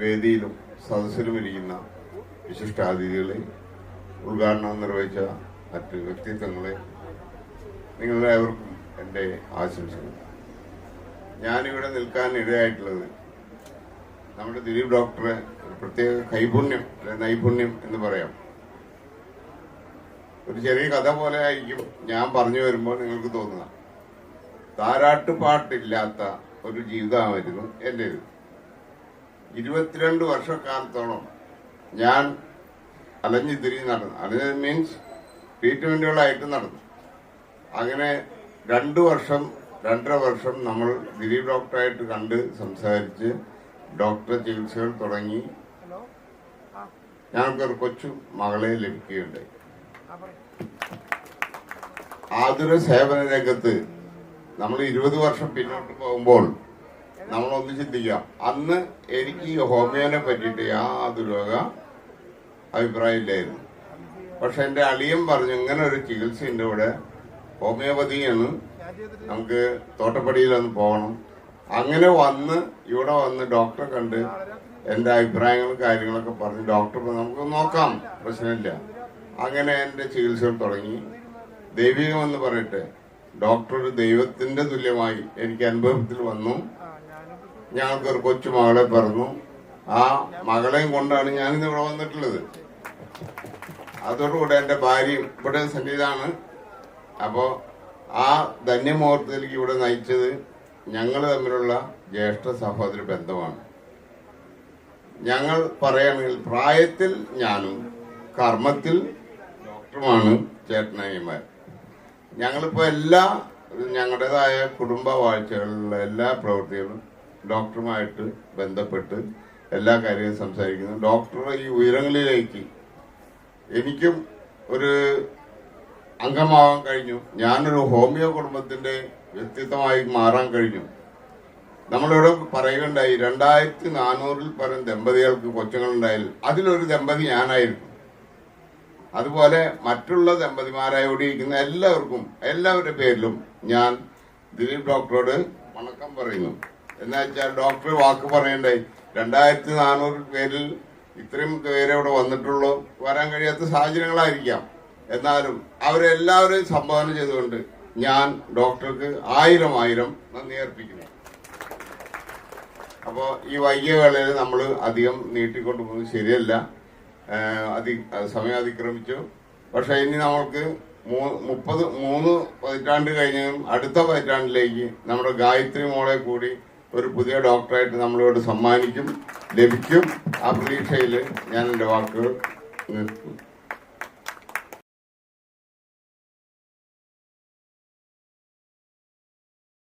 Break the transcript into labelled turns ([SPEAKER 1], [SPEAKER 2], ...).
[SPEAKER 1] വേദിയിലും സദസ്സിലും ഇരിക്കുന്ന വിശിഷ്ടാതിഥികളെ ഉദ്ഘാടനം നിർവഹിച്ച മറ്റ് വ്യക്തിത്വങ്ങളെ നിങ്ങളെല്ലാവർക്കും എന്റെ ആശംസകൾ. ഞാനിവിടെ നിൽക്കാൻ ഇടയായിട്ടുള്ളത് നമ്മുടെ ദിലീപ് ഡോക്ടറെ ഒരു പ്രത്യേക കൈപുണ്യം അല്ലെ നൈപുണ്യം എന്ന് പറയാം. ഒരു ചെറിയ കഥ പോലെ ആയിരിക്കും ഞാൻ പറഞ്ഞു വരുമ്പോൾ നിങ്ങൾക്ക് തോന്നുക. താരാട്ടുപാട്ടില്ലാത്ത ഒരു ജീവിതമായിരുന്നു എന്റേത്. ഇരുപത്തിരണ്ട് വർഷക്കാലത്തോളം ഞാൻ അലഞ്ഞു തിരിഞ്ഞ് നടന്നു. അലഞ്ഞ മീൻസ് ട്രീറ്റ്മെന്റുകളായിട്ട് നടന്നു. അങ്ങനെ രണ്ടു വർഷം രണ്ടര വർഷം നമ്മൾ ദിലീപ് ഡോക്ടറായിട്ട് കണ്ട് സംസാരിച്ച് ഡോക്ടർ ചികിത്സകൾ തുടങ്ങി. ഞങ്ങൾക്കൊരു കൊച്ചു മകളെ ലഭിക്കുകയുണ്ടായി. ആതുര സേവന രംഗത്ത് നമ്മൾ ഇരുപത് വർഷം പിന്നോട്ട് പോകുമ്പോൾ നമ്മളൊന്ന് ചിന്തിക്കാം അന്ന് എനിക്ക് ഈ ഹോമിയോനെ പറ്റിയിട്ട് യാതൊരു അഭിപ്രായമില്ലായിരുന്നു. പക്ഷെ എന്റെ അളിയൻ പറഞ്ഞു ഇങ്ങനെ ഒരു ചികിത്സയുണ്ട് ഇവിടെ. ഹോമിയോപ്പതിയാണ് നമുക്ക് തോട്ടപ്പടിയിലൊന്ന് പോകണം. അങ്ങനെ വന്ന് ഇവിടെ വന്ന് ഡോക്ടറെ കണ്ട് എന്റെ അഭിപ്രായങ്ങളും കാര്യങ്ങളൊക്കെ പറഞ്ഞ് ഡോക്ടർ നമുക്ക് നോക്കാം പ്രശ്നമില്ല. അങ്ങനെ എന്റെ ചികിത്സകൾ തുടങ്ങി. ദൈവികമെന്ന് പറയട്ടെ ഡോക്ടർ ദൈവത്തിന്റെ തുല്യമായി എനിക്ക് അനുഭവത്തിൽ വന്നു. ഞങ്ങൾക്കൊരു കൊച്ചു മകളെ പറഞ്ഞു ആ മകളെയും കൊണ്ടാണ് ഞാനിന്ന് ഇവിടെ വന്നിട്ടുള്ളത്. അതോടുകൂടെ എന്റെ ഭാര്യയും ഇവിടെ സന്നിധാണ്. അപ്പോ ആ ധന്യമുഹൂർത്തത്തിലേക്ക് ഇവിടെ നയിച്ചത് ഞങ്ങൾ തമ്മിലുള്ള ജ്യേഷ്ഠ സഹോദര ബന്ധമാണ്. ഞങ്ങൾ പറയുകയാണെങ്കിൽ പ്രായത്തിൽ ഞാനും കർമ്മത്തിൽ ഡോക്ടറുമാണ് ചേട്ടനായിമാർ ഞങ്ങളിപ്പോ എല്ലാ ഞങ്ങളുടേതായ കുടുംബ വാഴ്ചകളിലുള്ള എല്ലാ പ്രവൃത്തികളും ഡോക്ടറുമായിട്ട് ബന്ധപ്പെട്ട് എല്ലാ കാര്യവും സംസാരിക്കുന്നു. ഡോക്ടർ ഈ ഉയരങ്ങളിലേക്ക് എനിക്കും ഒരു അംഗമാവാൻ കഴിഞ്ഞു. ഞാനൊരു ഹോമിയോ കുടുംബത്തിന്റെ വ്യക്തിത്വമായി മാറാൻ കഴിഞ്ഞു. നമ്മളിവിടെ പറയുകയുണ്ടായി രണ്ടായിരത്തി നാനൂറിൽ പരം ദമ്പതികൾക്ക് കൊച്ചുങ്ങളുണ്ടായാൽ അതിലൊരു ദമ്പതി ഞാനായിരുന്നു അതുപോലെ മറ്റുള്ള ദമ്പതിമാരായി ഓടിയിരിക്കുന്ന എല്ലാവർക്കും എല്ലാവരുടെ പേരിലും ഞാൻ ദിലീപ് ഡോക്ടറോട് വണക്കം പറയുന്നു. എന്നാ വെച്ചാൽ ഡോക്ടർ വാക്ക് പറയണ്ടായി രണ്ടായിരത്തി നാനൂറ് പേരിൽ ഇത്രയും പേരെ ഇവിടെ വന്നിട്ടുള്ളൂ. വരാൻ കഴിയാത്ത സാഹചര്യങ്ങളായിരിക്കാം. എന്നാലും അവരെല്ലാവരെയും സംഭാവന ചെയ്തുകൊണ്ട് ഞാൻ ഡോക്ടർക്ക് ആയിരം ആയിരം നന്ദി അർപ്പിക്കുന്നു. അപ്പോൾ ഈ വൈകിയ നമ്മൾ അധികം നീട്ടിക്കൊണ്ടു പോകുന്നത് ശരിയല്ല. അതി സമയം അതിക്രമിച്ചു. പക്ഷെ ഇനി നമ്മൾക്ക് മുപ്പത് മൂന്ന് പതിറ്റാണ്ട് കഴിഞ്ഞും അടുത്ത പതിറ്റാണ്ടിലേക്ക് നമ്മുടെ ഗായത്രി മോളെ കൂടി ഒരു പുതിയ ഡോക്ടറായിട്ട് നമ്മളോട് സമ്മാനിക്കും ലഭിക്കും. ആ പ്രതീക്ഷയിൽ ഞാൻ എന്റെ വാക്കുകൾ നിർത്തുന്നു.